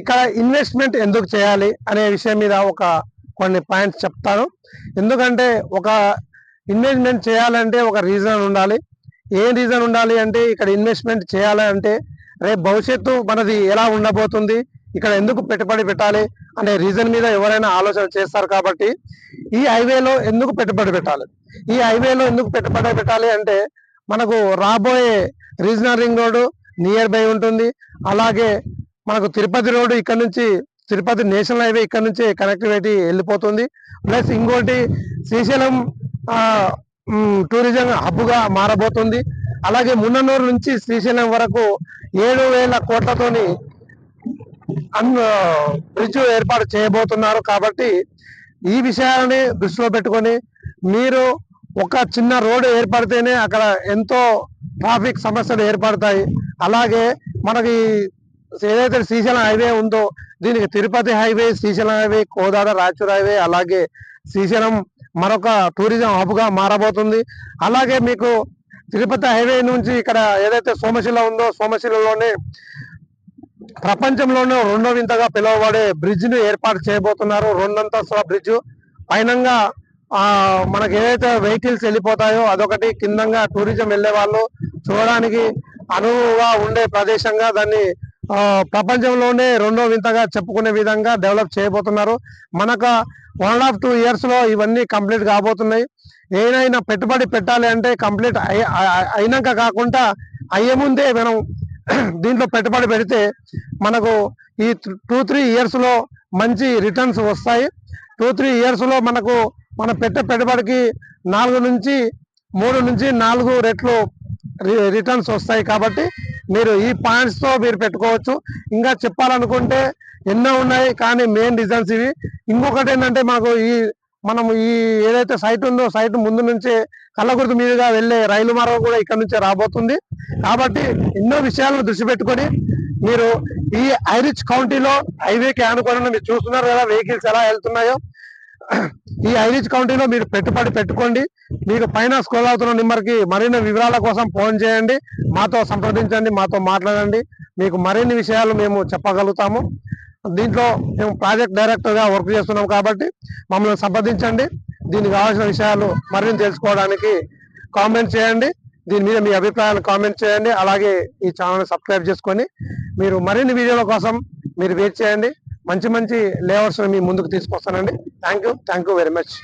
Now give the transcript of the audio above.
ఇక్కడ ఇన్వెస్ట్మెంట్ ఎందుకు చేయాలి అనే విషయం మీద ఒక కొన్ని పాయింట్స్ చెప్తాను. ఎందుకంటే ఒక ఇన్వెస్ట్మెంట్ చేయాలంటే ఒక రీజన్ ఉండాలి. ఏ రీజన్ ఉండాలి అంటే ఇక్కడ ఇన్వెస్ట్మెంట్ చేయాలంటే రేపు భవిష్యత్తు మనది ఎలా ఉండబోతుంది ఇక్కడ ఎందుకు పెట్టుబడి పెట్టాలి అనే రీజన్ మీద ఎవరైనా ఆలోచన చేస్తారు కాబట్టి ఈ హైవేలో ఎందుకు పెట్టుబడి పెట్టాలి? ఈ హైవేలో ఎందుకు పెట్టుబడి పెట్టాలి అంటే మనకు రాబోయే regional ring road nearby ఉంటుంది. అలాగే మనకు తిరుపతి రోడ్డు ఇక్కడ నుంచి తిరుపతి నేషనల్ హైవే ఇక్కడ నుంచి కనెక్టివిటీ వెళ్ళిపోతుంది. ప్లస్ ఇంకోటి శ్రీశైలం టూరిజం హబ్గా మారబోతుంది. అలాగే మున్ననూరు నుంచి శ్రీశైలం వరకు ఏడు వేల కోట్లతోని బ్రిడ్జ్ ఏర్పాటు చేయబోతున్నారు. కాబట్టి ఈ విషయాలని దృష్టిలో పెట్టుకొని మీరు ఒక చిన్న రోడ్డు ఏర్పడితేనే అక్కడ ఎంతో ట్రాఫిక్ సమస్యలు ఏర్పడతాయి. అలాగే మనకి ఏదైతే శ్రీశైలం హైవే ఉందో దీనికి Tirupati highway Srisailam highway Kodad Raichur highway అలాగే శ్రీశైలం మరొక టూరిజం హబ్గా మారబోతుంది. అలాగే మీకు తిరుపతి హైవే నుంచి ఇక్కడ ఏదైతే సోమశిల ఉందో సోమశిలలోనే ప్రపంచంలోనే రెండో వింతగా పిలువబడే బ్రిడ్జ్ను ఏర్పాటు చేయబోతున్నారు. రెండంతస్తుల బ్రిడ్జ్. పైనంగా మనకి ఏదైతే వెహికల్స్ వెళ్ళిపోతాయో అదొకటి కిందంగా టూరిజం వెళ్ళే వాళ్ళు చూడడానికి అనువుగా ఉండే ప్రదేశంగా దాన్ని ప్రపంచంలోనే రెండో వింతగా చెప్పుకునే విధంగా డెవలప్ చేయబోతున్నారు. మనకు వన్ అండ్ హాఫ్ టూ ఇయర్స్లో ఇవన్నీ కంప్లీట్ కాబోతున్నాయి. ఏదైనా పెట్టుబడి పెట్టాలి అంటే కంప్లీట్ అయినాక కాకుండా అయ్యే ముందే మనం దీంట్లో పెట్టుబడి పెడితే మనకు ఈ టూ త్రీ ఇయర్స్లో మంచి రిటర్న్స్ వస్తాయి. టూ త్రీ ఇయర్స్లో మనకు మన పెట్టే పెట్టుబడికి నాలుగు నుంచి మూడు నుంచి నాలుగు రెట్లు రిటర్న్స్ వస్తాయి కాబట్టి మీరు ఈ పాయింట్స్తో మీరు పెట్టుకోవచ్చు. ఇంకా చెప్పాలనుకుంటే ఎన్నో ఉన్నాయి కానీ మెయిన్ రీజన్స్ ఇవి. ఇంకొకటి ఏంటంటే మాకు ఈ మనం ఈ ఏదైతే సైట్ ఉందో సైట్ ముందు నుంచే కళ్ళగుర్తు మీదుగా వెళ్ళే రైలు మార్గం కూడా ఇక్కడ నుంచే రాబోతుంది. కాబట్టి ఎన్నో విషయాలను దృష్టి పెట్టుకొని మీరు ఈ ఐరిచ్ కౌంటీలో హైవేకి ఆనుకోవడం మీరు చూస్తున్నారు కదా వెహికల్స్ ఎలా వెళ్తున్నాయో. ఈ ఐరిచ్ కౌంటీలో మీరు పెట్టుబడి పెట్టుకోండి. మీకు పైన స్కోల్ అవుతున్న నెంబర్కి మరిన్ని వివరాల కోసం ఫోన్ చేయండి. మాతో సంప్రదించండి మాతో మాట్లాడండి. మీకు మరిన్ని విషయాలు మేము చెప్పగలుగుతాము. దీంట్లో మేము ప్రాజెక్ట్ డైరెక్టర్గా వర్క్ చేస్తున్నాం కాబట్టి మమ్మల్ని సంప్రదించండి. దీనికి కావాల్సిన విషయాలు మరిన్ని తెలుసుకోవడానికి కామెంట్ చేయండి. దీని మీద మీ అభిప్రాయాలు కామెంట్ చేయండి. అలాగే ఈ ఛానల్ సబ్స్క్రైబ్ చేసుకొని మీరు మరిన్ని వీడియోల కోసం మీరు వెయిట్ చేయండి. మంచి మంచి లేఅవుట్స్ మీ ముందుకు తీసుకొస్తానండి. Thank you thank you very much